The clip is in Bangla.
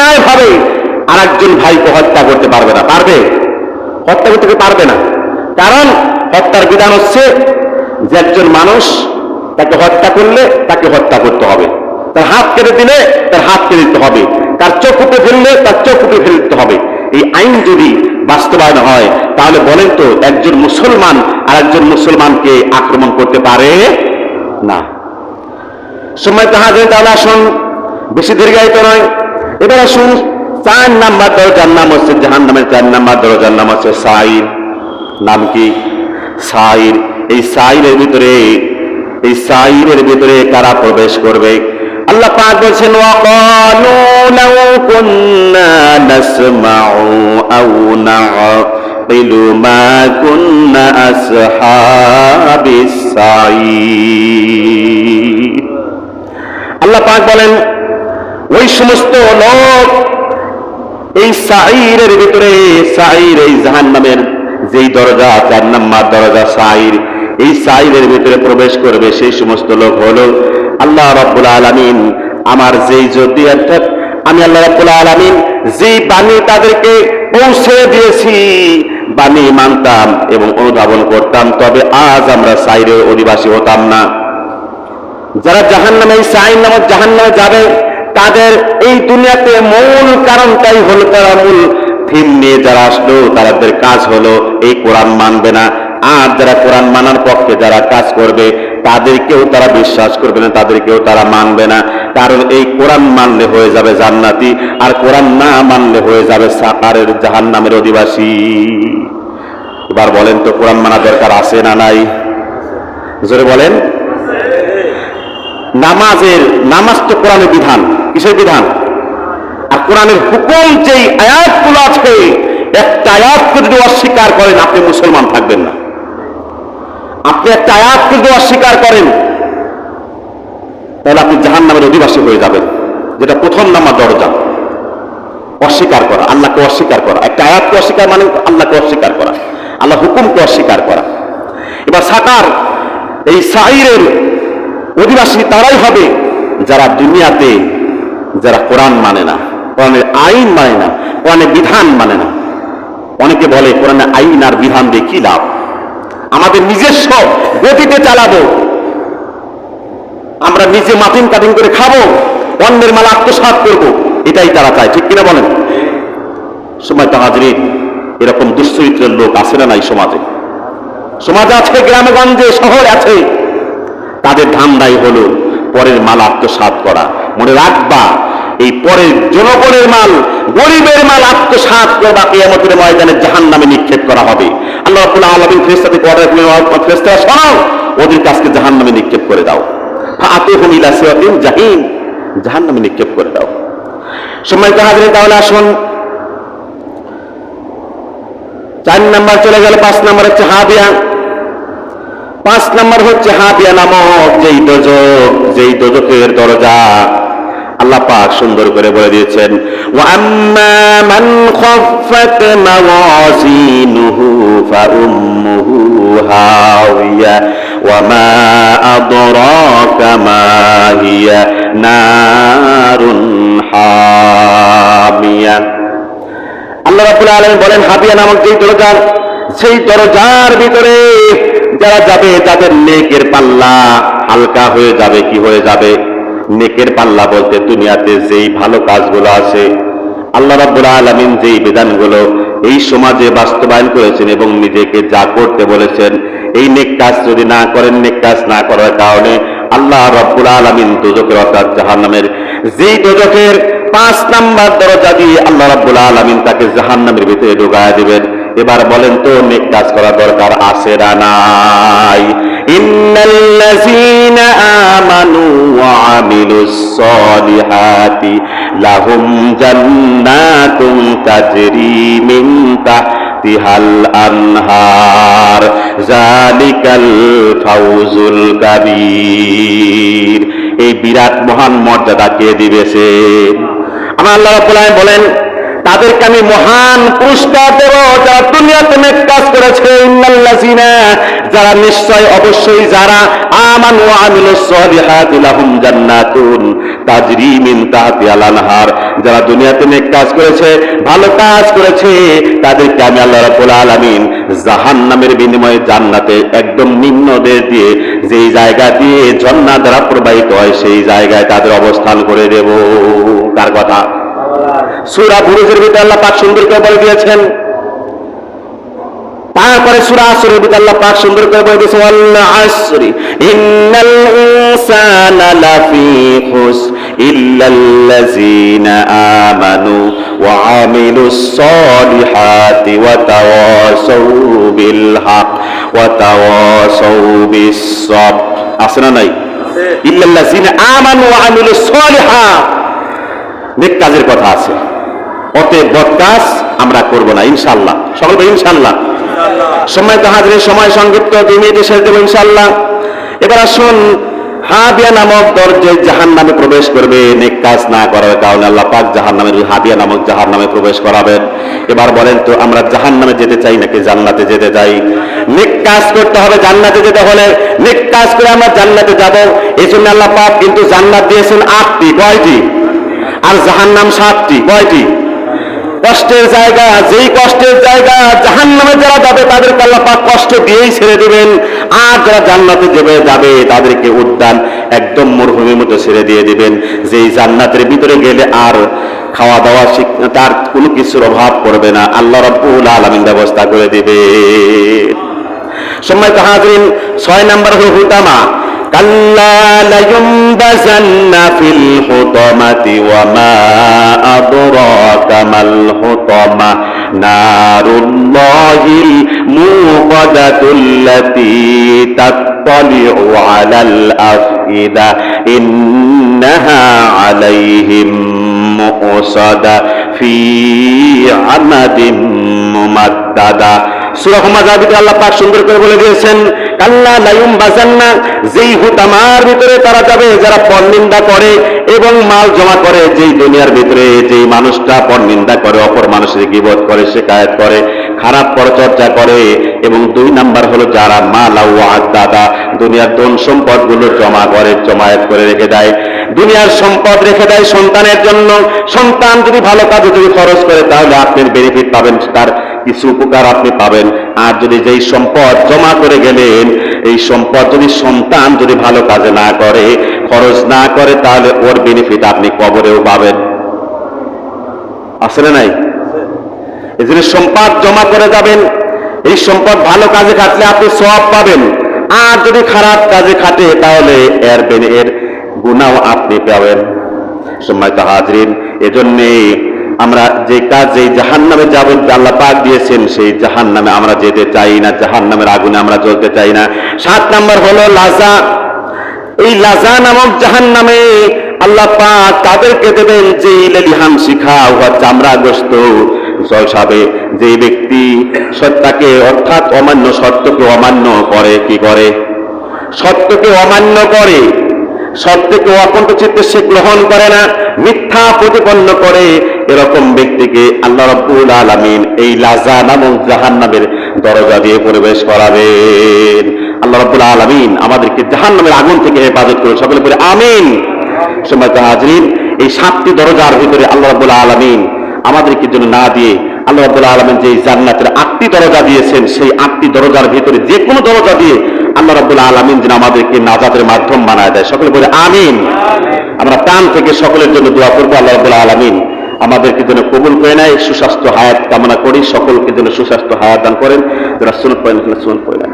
অন্যায় ভাবে আর একজন ভাইকে হত্যা করতে পারবে না। পারবে? হত্যা করতে পারবে না? কারণ হত্যার বিধান হচ্ছে যে একজন মানুষ তাকে হত্যা করলে তাকে হত্যা করতে হবে। তার হাত কেটে দিলে তার হাত কেটে দিতে হবে। তার চোখ উপরে ফেললে তার চোখ উপরে ফেলে দিতে হবে। এই আইন যদি বাস্তবায়ন হয়, তাহলে বলেন তো একজন মুসলমান আর একজন মুসলমানকে আক্রমণ করতে পারে না। সময় তাহাদের তাহলে আসুন, বেশি দীর্ঘায়িত নয়। এবার আসুন, চার নাম্বার দরজার নাম হচ্ছে জাহান নামের চার নাম্বার দরজার নাম হচ্ছে সাইর। নাম কি? সাইর। এই সাইরের ভিতরে, এই সাইরের ভিতরে কারা প্রবেশ করবে? আল্লাহ পাক বলছেন, ওয়াকালু লাউ কুন্না নাসমাউ আও না'কিলু মা কুন্না আসহাবিস সাইর. আল্লাহ পাক বলেন ওই সমস্ত লোক এই সাইরের ভিতরে সাইর এই জাহান নামের যেই দরজা চার নাম্বার দরজা সাইর এই সাইরের ভিতরে প্রবেশ করবে, সেই সমস্ত লোক হলো আল্লাহ রব্বুল আলমিন। আমার যেই যদি অর্থাৎ আমি আল্লাহ রব্বুল আলমিন যেই বাণী তাদেরকে পৌঁছে দিয়েছি, বাণী মানতাম এবং অনুধাবন করতাম, তবে আজ আমরা সাইরের অধিবাসী হতাম না। যারা জাহান নামে এই সাইন নামক জাহান নামে যাবে তাদের এই দুনিয়াতে মূল কারণটাই হলো তারা মূল থিম নিয়ে যারা আসলো তাদের কাজ হলো এই কোরআন মানবে না। আর যারা কোরআন মানার পক্ষে যারা কাজ করবে, তাদেরকেও তারা বিশ্বাস করবে না, তাদেরকেও তারা মানবে না। কারণ এই কোরআন মানলে হয়ে যাবে জান্নাতি, আর কোরআন না মানলে হয়ে যাবে সাকারের জাহান নামের অধিবাসী। এবার বলেন তো, কোরআন মানা দরকার আছে না নাই? জোরে বলেন। নামাজের, নামাজ তো কোরআনের বিধান। কিসের বিধান। আর কোরআনের হুকুম যেই আয়াতগুলো আছে, একটা আয়াতকে যদি অস্বীকার করেন, আপনি মুসলমান থাকবেন না। আপনি একটা আয়াতকে যদি অস্বীকার করেন, তাহলে আপনি জাহান নামের অধিবাসী হয়ে যাবেন, যেটা প্রথম নাম্বার দরজা। অস্বীকার করা, আল্লাহকে অস্বীকার করা। একটা আয়াতকে অস্বীকার মানে আল্লাহকে অস্বীকার করা, আল্লাহ হুকুমকে অস্বীকার করা। এবার সাকার, এই সাইরের অধিবাসী তারাই হবে যারা দুনিয়াতে যারা কোরআন মানে না, কোরআনের আইন মানে না, কোরআনের বিধান মানে না। অনেকে বলে কোরআনের আইন আর বিধান দিয়ে কি লাভ? আমাদের নিজস্ব গতিতে চালাবো। আমরা নিজে মাথিন কাটিং করে খাব, অন্যের মাল আত্মসাত করব, এটাই তারা চায়, ঠিক কিনা বলেন? সময় তো হাজরিন, এরকম দুশ্চরিত্রের লোক আছে না নাই সমাজে? সমাজে আছে, গ্রামে, গঞ্জে, শহরে আছে। তাদের ধান্দাই হলো পরের মাল আত্মসাত করা। মনে রাখবা এই পরের জনগণের মাল, গরিবের মাল আত্মসাত করবা কেয়ামতের ময়দানে জাহান নামে নিক্ষেপ করা হবে। আল্লাহ রাব্বুল আলামিন ফেরেশতাদেরকে অর্ডার করলেন ফেরেশতারা, শোনাও ওদের কাছকে জাহান নামে নিক্ষেপ করে দাও। ফাআতুহুম ইলা সিরাতিন জাহিম জাহান নামে নিক্ষেপ করে দাও। সময় তো হাজির তাহলে আসুন, চার নাম্বার চলে গেল, পাঁচ নাম্বার হচ্ছে হাবিয়া পাঁচ নাম্বার হচ্ছে হাবিয়া নামক যেই দোজক, যেই দোজকের দরজা আল্লাহ পাক সুন্দর করে বলে দিয়েছেন আল্লাহ বলেন হাবিয়া নামক যেই দরজা সেই দরজার ভিতরে যারা যাবে, তাদের নেকের পাল্লা হালকা হয়ে যাবে, কি হয়ে যাবে? নেকের পাল্লা বলতে দুনিয়াতে যেই ভালো কাজগুলো আছে, আল্লাহ রাব্বুল আলামিন যেই বিধানগুলো এই সমাজে বাস্তবায়ন করেছেন এবং নিজেকে যা করতে বলেছেন, এই নেক কাজ যদি না করেন, নেক কাজ না করার কারণে আল্লাহ রাব্বুল আলামিন দুজকের অর্থাৎ জাহান্নামের, যেই দুজকের পাঁচ নাম্বার দরজা দিয়ে আল্লাহ রাব্বুল আলামিন তাকে জাহান্নামের ভিতরে ঢোকায় দিবেন। এবার বলেন তো, নেক কাজ করা দরকার আছে না নাই? ইন্নাল্লাযীনা আমানু ওয়া আমিলুস সলিহাতি লাহুম জান্নাতুন তাজরি মিন তাহতিহাল জালিকাল ফাউজুল কাবীর। এই বিরাট মহান মর্যাদা কে দিবে সে? আমার আল্লাহ রাব্বুল বলেন, তাদেরকে আমি মহান পুরস্কার দেব যারা দুনিয়াতে নেক কাজ করেছে। ইন্নাল্লাযিনা যারা নিশ্চয় অবশ্যই যারা আমান ওয়া আমিলুস সলিহাতি লাহুম জান্নাতুন তাজরি মিন তাহতিহাল আনহার যারা দুনিয়াতে নেক কাজ করেছে ভালো কাজ করেছে তাদেরকে আমি আল্লাহ রাব্বুল আলামিন জাহান্নামের বিনিময়ে জান্নাতে একদম নিম্ন দেশ দিয়ে যেই জায়গা দিয়ে ঝর্ণা দ্বারা প্রবাহিত হয় সেই জায়গায় তাদের অবস্থান করে দেব। তার কথা? সুরা বুরুজের ভিতরে আল্লাহ পাক সুন্দর করে বলে দিয়েছেন তারপরে সুরা আল্লাহ সুন্দর করে বলে দিয়েছে আল্লাহ আসরি, ইন্নাল ইনসানা লাফি খুস ইল্লাল্লাযিনা আমানু ওয়া আমিলুস সলিহাতি ওয়া তাওয়াসাউ বিল হক ওয়া তাওয়াসাউ বিস সাবর আছে না নাই? কাজের কথা আছে। অতএব বদ কাজ আমরা করব না ইনশাল্লাহ সকল ইনশাল্লাহ সময় তো হাজির সময় সংক্ষিপ্ত, দুই মিনিটে শেষ দেবো ইনশাল্লাহ এবার আসুন হাবিয়া নামক দরজে জাহান নামে প্রবেশ করবে, নেক কাজ না করার কারণে আল্লাহ পাক জাহান নামের হাবিয়া নামক জাহান নামে প্রবেশ করাবেন। এবার বলেন তো, আমরা জাহান নামে যেতে চাই নাকি জান্নাতে যেতে চাই? নেক কাজ করতে হবে জান্নাতে যেতে হলে, নেক কাজ করে আমরা জান্নাতে যাব। এই জন্য আল্লাহ পাক কিন্তু জান্নাত দিয়েছেন আটটি, কয়টি? আর জাহান্নাম সাতটি, কয়টি? কষ্টের জায়গা, যেই কষ্টের জায়গা জাহান নামে যারা যাবে, তাদেরকে আল্লাহ পাক কষ্ট দিয়েই ছেড়ে দিবেন। আর যারা জান্নাতে যাবে যাবে, তাদেরকে উদ্যান একদম মরুভূমির মতো ছেড়ে দিয়ে দিবেন। যেই জান্নাতের ভিতরে গেলে আর খাওয়া দাওয়া তার কোনো কিছুর অভাব পড়বে না। আল্লাহ রব্বুল আলামিন ব্যবস্থা করে দিবে। সময় তো হাজরিন, ছয় নাম্বার হল হুতামা। كلا لينبذن في الحطمة وما أدراك ما الحطمة. نار الله الموقدة التي تطلع على الأفئدة إنها عليهم مؤصدة في عمد ممددة. হুমাযার ভিতরে আল্লাহ করে এবং মাল জমা করে, যেই দুনিয়ার ভিতরে করে, অপর করে খারাপ পরচর্চা করে, এবং দুই নাম্বার হলো যারা মাল দাদা দুনিয়ার ধন সম্পদগুলো জমা করে, জমায়েত করে রেখে দেয়। দুনিয়ার সম্পদ রেখে দেয় সন্তানের জন্য। সন্তান যদি ভালো কাজে যদি খরচ করে, তাহলে আপনি বেনিফিট পাবেন তার কিছু উপকার আপনি পাবেন। আর যদি যেই সম্পদ জমা করে গেলেন, এই সম্পদ যদি সন্তান যদি ভালো কাজে না করে, খরচ না করে, তাহলে ওর বেনিফিট আপনি কবরেও পাবেন। আসলে নাই? এই জন্য সম্পদ জমা করে যাবেন, এই সম্পদ ভালো কাজে খাটলে আপনি সব পাবেন। আর যদি খারাপ কাজে খাটে, তাহলে এর এর গুণাও আপনি পাবেন। সময় তো হাজরিন এজন্যে আমরা যে কাজ যেই জাহান নামে যাবেন আল্লাহ পাক দিয়েছেন, সেই জাহান নামে আমরা যেতে চাই না জাহান নামের আগুনে আমরা জ্বলতে চাই না। সাত নাম্বার হলো লাজা। এই লাজা নামক জাহান নামে আল্লাহ পাক তাদেরকে দেবেন, যে লেলিহান শিখা উহা চামড়া গ্রস্ত যে ব্যক্তি সত্যাকে অর্থাৎ অমান্য সত্যকে অমান্য করে, কি করে? সত্যকে অমান্য করে। সত্যকে অকণ্ঠ চিত্তে সে গ্রহণ করে না, মিথ্যা প্রতিপন্ন করে। এরকম ব্যক্তিকে আল্লাহ রব্বুল আলামিন এই লাজা নামক জাহান্নামের দরজা দিয়ে প্রবেশ করাবেন। আল্লাহ রব্বুল আলামিন আমাদেরকে জাহান্নামের আগুন থেকে হেফাজত করে সকলে বলে, আমিন। সময় হাজরিন, এই সাতটি দরজার ভিতরে আল্লাহ রব্বুল আলামিন আমাদেরকে জন্য না দিয়ে আল্লাহ রব্বুল আলামিন যে জান্নাতের আটটি দরজা দিয়েছেন, সেই আটটি দরজার ভিতরে যে কোনো দরজা দিয়ে আল্লাহ রাবুল আলমিন যেন আমাদেরকে নাজাদের মাধ্যম বানায় দেয়। সকলে বলে আমিন। আমরা প্রাণ থেকে সকলের জন্য দোয়া করব আল্লাহ রাবুল আলমিন আমাদেরকে যেন কবুল করে নেয় সুস্বাস্থ্য হায়াত কামনা করি সকলকে যেন সুস্বাস্থ্য হায়াত দান করেন যারা সুনত পড়েন সুনত পড়ে নেন